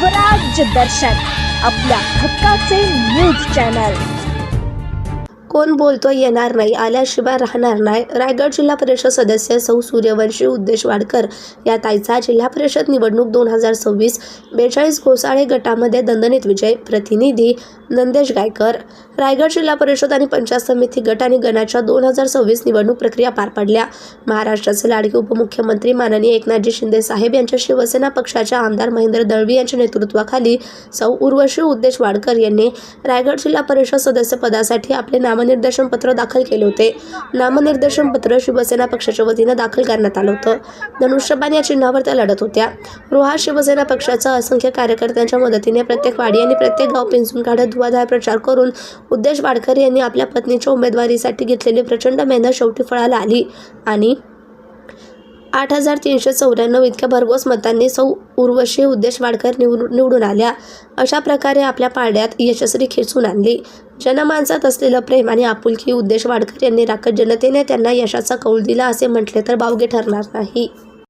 स्वराज्य दर्शन आपल्या हक्काचे न्यूज चॅनल. कोण बोलतो येणार नाही आल्याशिवाय राहणार नाही. रायगड जिल्हा परिषद सदस्य सौ सूर्यवंशी उद्देश वाडकर या ताईचा जिल्हा परिषद निवडणूक दोन हजार सव्वीस बेचाळीस घोसाळे गटामध्ये दणदणीत विजय प्रतिनिधी नंदेश गायकर. रायगड जिल्हा परिषद आणि पंचायत समिती गट आणि गणाच्या दोन हजार सव्वीस निवडणूक प्रक्रिया पार पडल्या. महाराष्ट्राचे लाडके उपमुख्यमंत्री माननीय एकनाथजी शिंदे साहेब यांच्या शिवसेना पक्षाच्या आमदार महेंद्र दळवी यांच्या नेतृत्वाखाली सौ उर्वशी उद्देश वाडकर यांनी रायगड जिल्हा परिषद सदस्य पदासाठी आपले नामनिर्देशन पत्र दाखल केले होते. नामनिर्देशन पत्र शिवसेना पक्षाच्या वतीनं दाखल करण्यात आलं होतं. धनुष्यबाण या चिन्हावर त्या लढत होत्या. रोहा शिवसेना पक्षाचा असंख्य कार्यकर्त्यांच्या मदतीने प्रत्येक वाडी आणि प्रत्येक गाव पिंजून काढत धुवाधार प्रचार करून उद्देश वाडकर यांनी आपल्या पत्नीच्या उमेदवारीसाठी घेतलेली प्रचंड मेहनत शेवटी फळाला आली. आणि आठ हजार तीनशे चौऱ्याण्णव इतक्या भरघोस मतांनी सौ उर्वशी उद्देश वाडकर निवडून निवडून आल्या. अशा प्रकारे आपल्या पाड्यात यशस्वी खेचून आणली. जनमानसात असलेलं प्रेम आणि आपुलकी उद्देश वाडकर यांनी राखत जनतेने त्यांना यशाचा कौल दिला असे म्हटले तर बावगे ठरणार नाही.